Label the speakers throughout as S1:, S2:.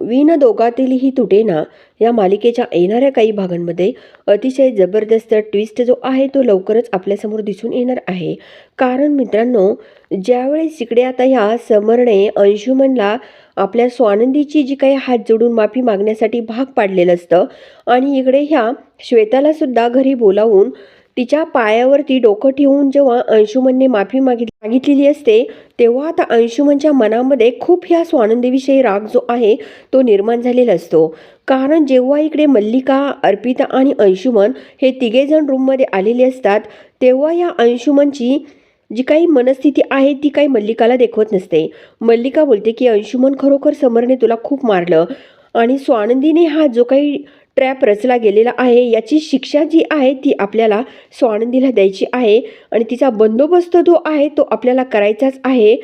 S1: विण दोघातीलही तुटेना या मालिकेच्या येणाऱ्या काही भागांमध्ये अतिशय जबरदस्त ट्विस्ट जो आहे तो लवकरच आपल्यासमोर दिसून येणार आहे. कारण मित्रांनो ज्यावेळेस इकडे आता ह्या समरने अंशुमनला आपल्या स्वानंदीची जी काही हात जोडून माफी मागण्यासाठी भाग पाडलेलं असतं आणि इकडे ह्या श्वेताला सुद्धा घरी बोलावून तिच्या पायावरती डोकं ठेवून जेव्हा अंशुमनने माफी मागित मागितलेली असते तेव्हा आता अंशुमनच्या मनामध्ये खूप ह्या स्वानंदीविषयी राग जो आहे तो निर्माण झालेला असतो. कारण जेव्हा इकडे मल्लिका अर्पिता आणि अंशुमन हे तिघेजण रूममध्ये आलेले असतात तेव्हा या अंशुमनची जी काही मनस्थिती आहे ती काही मल्लिकाला देखवत नसते. मल्लिका बोलते की अंशुमन खरोखर समरने तुला खूप मारलं आणि स्वानंदीने हा जो काही ट्रॅप रचला गेलेला आहे. याची शिक्षा जी आहे ती आपल्याला स्वानंदीला द्यायची आहे आणि तिचा बंदोबस्त जो आहे तो आपल्याला करायचाच आहे.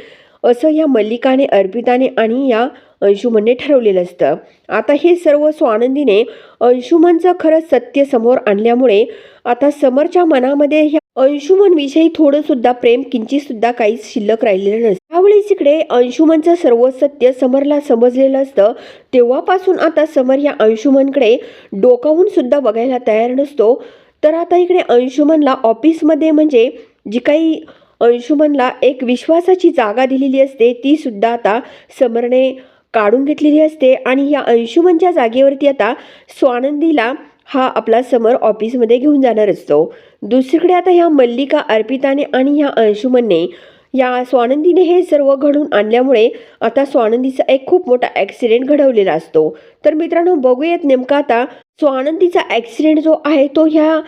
S1: असं या मल्लिकाने अर्पिताने आणि या अंशुमनने ठरवलेलं असतं. आता हे सर्व स्वानंदीने अंशुमनचं खरं सत्य समोर आणल्यामुळे आता समरच्या मनामध्ये ह्या अंशुमनविषयी थोडंसुद्धा प्रेम किंचितसुद्धा काहीच शिल्लक राहिलेलं नसतं. त्यावेळेस इकडे अंशुमनचं सर्व सत्य समरला समजलेलं असतं. तेव्हापासून आता समर या अंशुमनकडे डोकावून सुद्धा बघायला तयार नसतो. तर आता इकडे अंशुमनला ऑफिसमध्ये म्हणजे जी काही अंशुमनला एक विश्वासाची जागा दिलेली असते ती सुद्धा आता समरने काढून घेतलेली असते. आणि या अंशुमनच्या जागेवरती आता स्वानंदीला हा आपला समर ऑफिसमध्ये घेऊन जाणार असतो. दुसरीकडे आता ह्या मल्लिका अर्पिताने आणि ह्या अंशुमनने या स्वानंदीने हे सर्व घडून आणल्यामुळे आता स्वानंदीचा एक खूप मोठा ॲक्सिडेंट घडवलेला असतो. तर मित्रांनो बघूयात नेमका आता स्वानंदीचा ॲक्सिडेंट जो आहे तो ह्या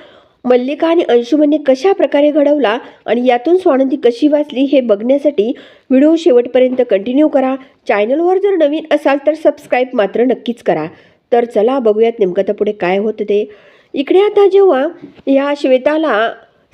S1: मल्लिका आणि अंशुमनने कशा प्रकारे घडवला आणि यातून स्वानंदी कशी वाचली हे बघण्यासाठी व्हिडिओ शेवटपर्यंत कंटिन्यू करा. चॅनलवर जर नवीन असाल तर सबस्क्राईब मात्र नक्कीच करा. तर चला बघूयात नेमकं तर पुढे काय होतं ते. इकडे आता जेव्हा या श्वेताला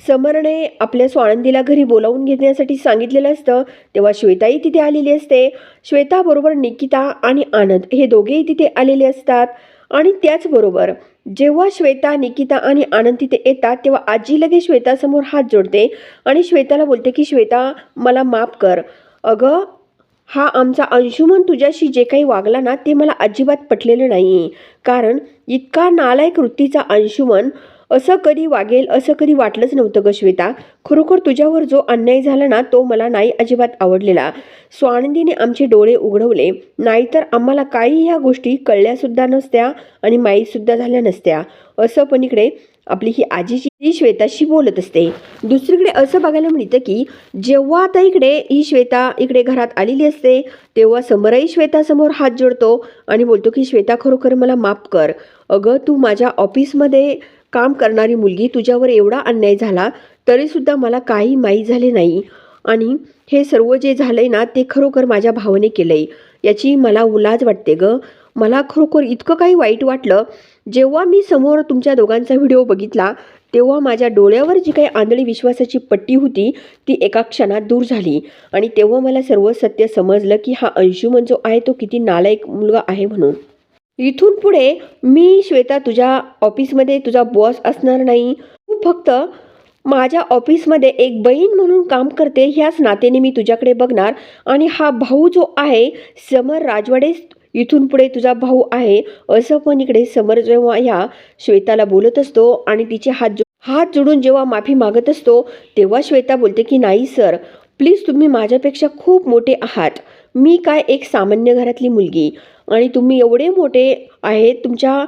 S1: समरने आपल्या स्वानंदीला घरी बोलावून घेण्यासाठी सांगितलेलं असतं तेव्हा श्वेताही तिथे आलेली असते. श्वेताबरोबर निकिता आणि आनंद हे दोघेही तिथे आलेले असतात. आणि त्याचबरोबर जेव्हा श्वेता निकिता आणि आनंद तिथे येतात तेव्हा आजी लगेच श्वेतासमोर हात जोडते आणि श्वेताला बोलते की श्वेता मला माफ कर. अगं हा आमचा अंशुमन तुझ्याशी जे काही वागला ना ते मला अजिबात पटलेलं नाही कारण इतका नालायक वृत्तीचा अंशुमन असं कधी वागेल असं कधी वाटलंच नव्हतं ग श्वेता. खरोखर तुझ्यावर जो अन्याय झाला ना तो मला नाही अजिबात आवडलेला. स्वानंदीने आमचे डोळे उघडवले. नाहीतर आम्हाला काही ह्या गोष्टी कळल्यासुद्धा नसत्या आणि माहीतसुद्धा झाल्या नसत्या. असं पण इकडे आपली ही आजीची ही श्वेताशी बोलत असते. दुसरीकडे असं बघायला मिळतं की जेव्हा आता इकडे ही श्वेता इकडे घरात आलेली असते तेव्हा समरही श्वेतासमोर हात जोडतो आणि बोलतो की श्वेता खरोखर मला माफ कर. अगं तू माझ्या ऑफिसमध्ये काम करणारी मुलगी तुझ्यावर एवढा अन्याय झाला तरीसुद्धा मला काही माहीत झाले नाही. आणि हे सर्व जे झालं आहे ना ते खरोखर माझ्या भावाने केलं आहे याची मला उलाज वाटते गं. मला खरोखर इतकं काही वाईट वाटलं. जेव्हा मी समोर तुमच्या दोघांचा व्हिडिओ बघितला तेव्हा माझ्या डोळ्यावर जी काही आंधळी विश्वासाची पट्टी होती ती एका क्षणात दूर झाली. आणि तेव्हा मला सर्व सत्य समजलं की हा अंशुमन जो आहे तो किती नालायक मुलगा आहे म्हणून. इथून पुढे मी श्वेता तुझ्या ऑफिसमध्ये तुझा बॉस असणार नाही. तू फक्त माझ्या ऑफिसमध्ये एक बहीण म्हणून काम करते ह्याच नात्याने मी तुझ्याकडे बघणार. आणि हा भाऊ जो आहे समर राजवाडे इथून पुढे तुझा भाऊ आहे असं पण इकडे समर जेव्हा ह्या श्वेताला बोलत असतो आणि तिचे हात जो हात जोडून जेव्हा माफी मागत असतो तेव्हा श्वेता बोलते की नाही सर. प्लीज तुम्ही माझ्यापेक्षा खूप मोठे आहात. मी काय एक सामान्य घरातली मुलगी आणि तुम्ही एवढे मोठे आहेत तुमच्या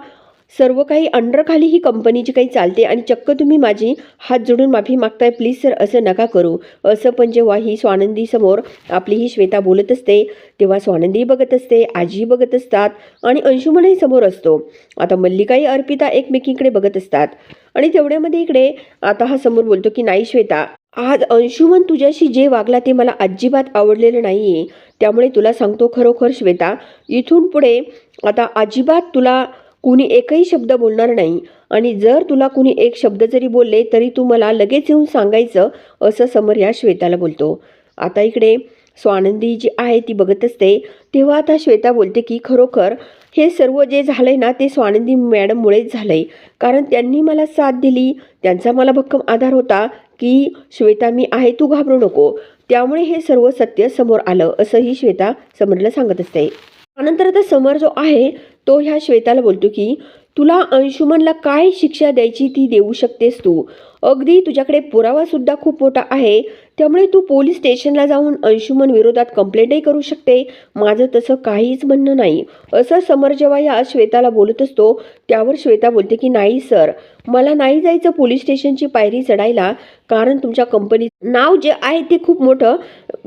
S1: सर्व काही अंडरखाली ही कंपनीची काही चालते आणि चक्क तुम्ही माझी हात जोडून माफी मागताय प्लीज सर असं नका करू. असं पण जेव्हा ही स्वानंदी समोर आपली ही श्वेता बोलत असते तेव्हा स्वानंदी बघत असते आजी बघत असतात आणि अंशुमनही समोर असतो. आता मल्लिकाही अर्पिता एकमेकींकडे बघत असतात. आणि तेवढ्यामध्ये इकडे आता हा समोर बोलतो की नाही श्वेता आज अंशुमन तुझ्याशी जे वागला ते मला अजिबात आवडलेलं नाही आहे त्यामुळे तुला सांगतो खरोखर श्वेता इथून पुढे आता अजिबात तुला कुणी एकही शब्द बोलणार नाही. आणि जर तुला कुणी एक शब्द जरी बोलले तरी तू मला लगेच येऊन सांगायचं असं समर या श्वेताला बोलतो. आता इकडे स्वानंदी जी आहे ती बघत असते तेव्हा आता श्वेता बोलते की खरोखर हे सर्व जे झालं आहे ना ते स्वानंदी मॅडममुळेच झालं आहे कारण त्यांनी मला साथ दिली त्यांचा मला भक्कम आधार होता की श्वेता मी आहे तू घाबरू नको. त्यामुळे हे सर्व सत्य समोर आलं असंही श्वेता समरला सांगत असते त्यानंतर आता समर जो आहे तो ह्या श्वेताला बोलतो की तुला अंशुमनला काय शिक्षा द्यायची ती देऊ शकतेस तू? अगदी तुझ्याकडे पुरावासुद्धा खूप मोठा आहे. त्यामुळे तू पोलीस स्टेशनला जाऊन अंशुमन विरोधात कंप्लेंटही करू शकते. माझं तसं काहीच म्हणणं नाही. असं समर जेव्हा या श्वेताला बोलत असतो त्यावर श्वेता बोलते की नाही सर. मला नाही जायचं पोलीस स्टेशनची पायरी चढायला कारण तुमच्या कंपनी नाव जे आहे ते खूप मोठं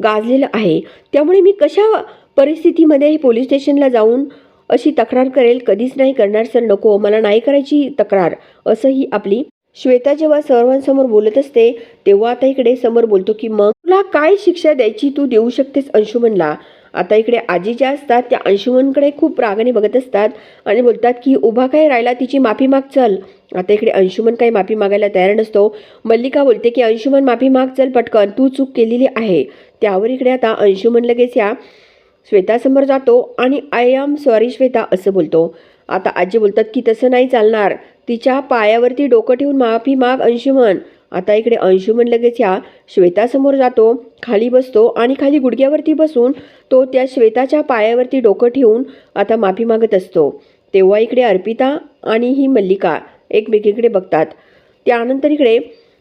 S1: गाजलेलं आहे. त्यामुळे मी कशा परिस्थितीमध्ये पोलीस स्टेशनला जाऊन अशी तक्रार करेल कधीच नाही करणार सर. नको. मला नाही करायची तक्रार. असं ही आपली श्वेता जेव्हा सर्वांसमोर बोलत असते तेव्हा आता इकडे समोर बोलतो की मग तुला काय शिक्षा द्यायची? तू देऊ शकतेस अंशुमनला. आता इकडे आजी ज्या असतात त्या अंशुमनकडे खूप रागाने बघत असतात आणि बोलतात की उभा काय राहिला? तिची माफी माग चल. आता इकडे अंशुमन काही माफी मागायला तयार नसतो. मल्लिका बोलते की अंशुमन माफी माग चल पटकन. तू चूक केलेली आहे. त्यावर इकडे आता अंशुमन लगेच या श्वेतासमोर जातो आणि आय एम सॉरी श्वेता असं बोलतो. आता आजी बोलतात की तसं नाही चालणार. तिच्या पायावरती डोकं ठेवून माफी माग अंशुमन आता इकडे अंशुमन लगेच ह्या श्वेतासमोर जातो खाली बसतो आणि खाली गुडघ्यावरती बसून तो त्या श्वेताच्या पायावरती डोकं ठेवून आता माफी मागत असतो. तेव्हा इकडे अर्पिता आणि ही मल्लिका एकमेकीकडे बघतात. त्यानंतर इकडे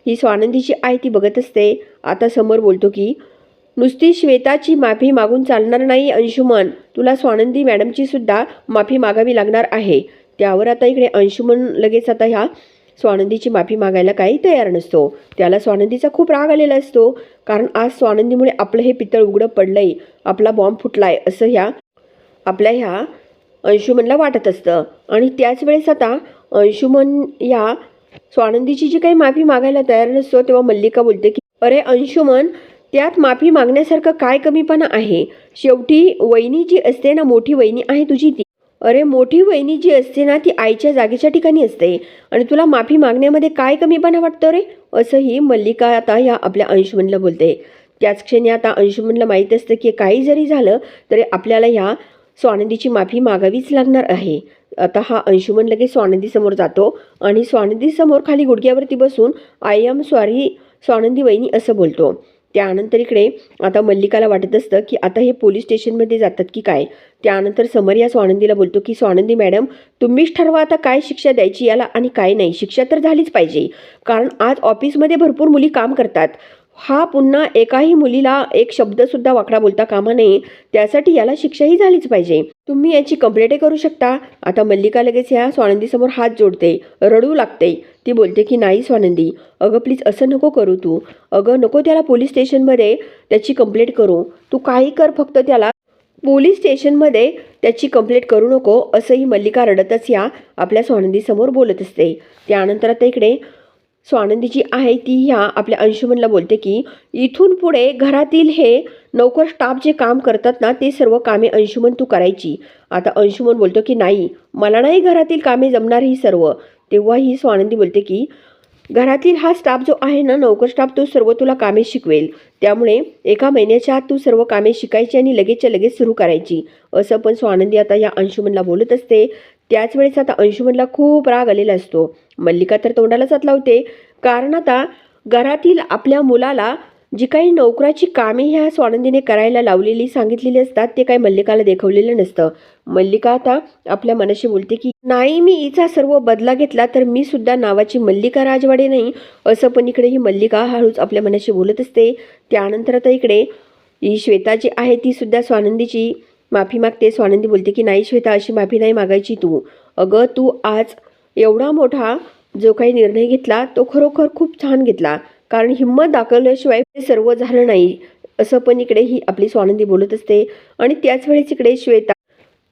S1: ही स्वानंदीची आई ती बघत असते. आता समोर बोलतो की नुसती श्वेताची माफी मागून चालणार नाही अंशुमन. तुला स्वानंदी मॅडमची सुद्धा माफी मागावी लागणार आहे. त्यावर आता इकडे अंशुमन लगेच आता ह्या स्वानंदीची माफी मागायला काही तयार नसतो. त्याला स्वानंदीचा खूप राग आलेला असतो. कारण आज स्वानंदीमुळे आपलं हे पितळ उघडं पडलंय. आपला बॉम्ब फुटलाय असं ह्या आपल्या ह्या अंशुमनला वाटत असतं. आणि त्याच वेळेस आता अंशुमन या स्वानंदीची जी काही माफी मागायला तयार नसतो तेव्हा मल्लिका बोलते की अरे अंशुमन त्यात माफी मागण्यासारखं काय कमीपणा आहे? शेवटी वहिनी जी असते ना मोठी वहिनी आहे तुझी ती. अरे मोठी वहिनी जी असते ना ती आईच्या जागेच्या ठिकाणी असते. आणि तुला माफी मागण्यामध्ये काय कमीपणा वाटतं रे? असंही मल्लिका आता या आपल्या अंशुमनला बोलते. त्याच क्षणी आता अंशुमनला माहीत असतं की काही जरी झालं तरी आपल्याला ह्या स्वानंदीची माफी मागावीच लागणार आहे. आता हा अंशुमन लगेच स्वानंदीसमोर जातो आणि स्वानंदीसमोर खाली गुडघ्यावरती बसून आय एम सॉरी स्वानंदी वहिनी असं बोलतो. त्यानंतर इकडे आता मल्लिकाला वाटत असतं की आता हे पोलीस स्टेशनमध्ये जातात की काय? त्यानंतर समर या स्वानंदीला बोलतो की स्वानंदी मॅडम तुम्हीच ठरवा आता काय शिक्षा द्यायची याला आणि काय नाही. शिक्षा तर झालीच पाहिजे. कारण आज ऑफिसमध्ये भरपूर मुली काम करतात. हा पुन्हा एकाही मुलीला एक शब्दसुद्धा वाकडा बोलता कामा नये त्यासाठी याला शिक्षाही झालीच पाहिजे. तुम्ही याची कंप्लेंटही करू शकता. आता मल्लिका लगेच ह्या स्वानंदीसमोर हात जोडते. रडू लागते. ती बोलते की नाही स्वानंदी. अगं प्लीज असं नको करू तू. अगं नको त्याला पोलीस स्टेशनमध्ये त्याची कंप्लेंट करू. तू काही कर फक्त त्याला. पोलीस स्टेशनमध्ये त्याची कंप्लेंट करू नको. असंही मल्लिका रडतच या आपल्या स्वानंदीसमोर बोलत असते. त्यानंतर आता इकडे स्वानंदी जी आहे ती ह्या आपल्या अंशुमनला बोलते की इथून पुढे घरातील हे नौकर स्टाफ जे काम करतात ना ते सर्व कामे अंशुमन तू करायची. आता अंशुमन बोलतो की नाही मला नाही घरातील कामे जमणार ही सर्व. तेव्हा ही स्वानंदी बोलते की घरातील हा स्टाफ जो आहे ना नौकर स्टाफ तो सर्व तुला कामे शिकवेल. त्यामुळे एका महिन्याच्या आत तू सर्व कामे शिकायची आणि लगेचच्या लगेच सुरू करायची. असं पण स्वानंदी आता या अंशुमनला बोलत असते. त्याच वेळेस आता अंशुमनला खूप राग आलेला असतो. मल्लिका तर तोंडालाच आत लावते. कारण आता घरातील आपल्या मुलाला जी काही नोकराची कामे ह्या स्वानंदीने करायला लावलेली सांगितलेली असतात ते काही मल्लिकाला देखवलेलं नसतं. मल्लिका आता आपल्या मनाशी बोलते की नाही मी हिचा सर्व बदला घेतला तर मी सुद्धा नावाची मल्लिका राजवाडे नाही. असं पण इकडे ही मल्लिका हळूच आपल्या मनाशी बोलत असते. त्यानंतर आता इकडे ही श्वेता जी आहे ती सुद्धा स्वानंदीची माफी मागते स्वानंदी बोलते की नाही श्वेता अशी माफी नाही मागायची तू. अगं तू आज एवढा मोठा जो काही निर्णय घेतला तो खरोखर खूप छान घेतला. कारण हिंमत दाखवल्याशिवाय ते सर्व झालं नाही असं पण इकडे ही आपली स्वानंदी बोलत असते. आणि त्याच वेळेस इकडे श्वेता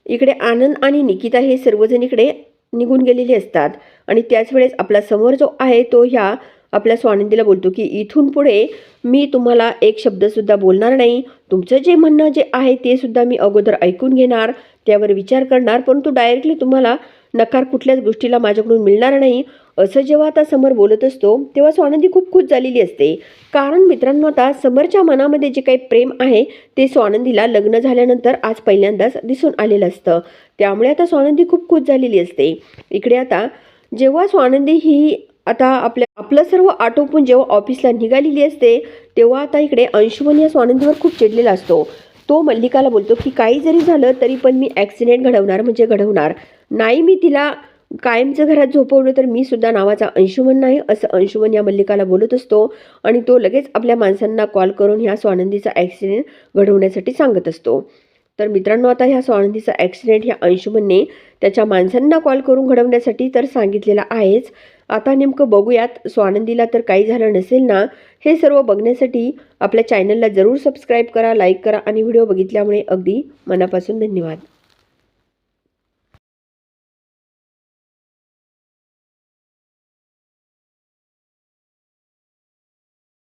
S1: इकडे आनंद आणि निकिता हे सर्वजण इकडे निघून गेलेले असतात. आणि त्याच वेळेस आपला समोर जो आहे तो ह्या आपल्या स्वानंदीला बोलतो की इथून पुढे मी तुम्हाला एक शब्दसुद्धा बोलणार नाही. तुमचं जे म्हणणं जे आहे ते सुद्धा मी अगोदर ऐकून घेणार त्यावर विचार करणार परंतु डायरेक्टली तुम्हाला नकार कुठल्याच गोष्टीला माझ्याकडून मिळणार नाही. असं जेव्हा आता समर बोलत असतो तेव्हा स्वानंदी खूप खुश झालेली असते. कारण मित्रांनो आता समरच्या मनामध्ये जे काही प्रेम आहे ते स्वानंदीला लग्न झाल्यानंतर आज पहिल्यांदाच दिसून आलेलं असतं. त्यामुळे आता स्वानंदी खूप खुश झालेली असते. इकडे आता जेव्हा स्वानंदी ही आता आपल्या आपलं सर्व आटोपून जेव्हा ऑफिसला निघालेली असते तेव्हा आता इकडे अंशुमन या स्वानंदीवर खूप चिडलेला असतो. तो मल्लिकाला बोलतो की काही जरी झालं तरी पण मी ॲक्सिडेंट घडवणार म्हणजे घडवणार. नाही मी तिला कायमचं घरात झोपवलं तर मी सुद्धा नावाचा अंशुमन नाही असं अंशुमन या मल्लिकाला बोलत असतो. आणि तो लगेच आपल्या माणसांना कॉल करून ह्या स्वानंदीचा ॲक्सिडेंट घडवण्यासाठी सांगत असतो. तर मित्रांनो आता ह्या स्वानंदीचा ॲक्सिडेंट ह्या अंशुमनने त्याच्या माणसांना कॉल करून घडवण्यासाठी तर सांगितलेला आहेच. आता नेमकं बघूयात. स्वानंदीला तर काही झालं नसेल ना हे सर्व बघण्यासाठी आपल्या चॅनलला जरूर सबस्क्राईब करा लाईक करा आणि व्हिडिओ बघितल्यामुळे अगदी मनापासून धन्यवाद.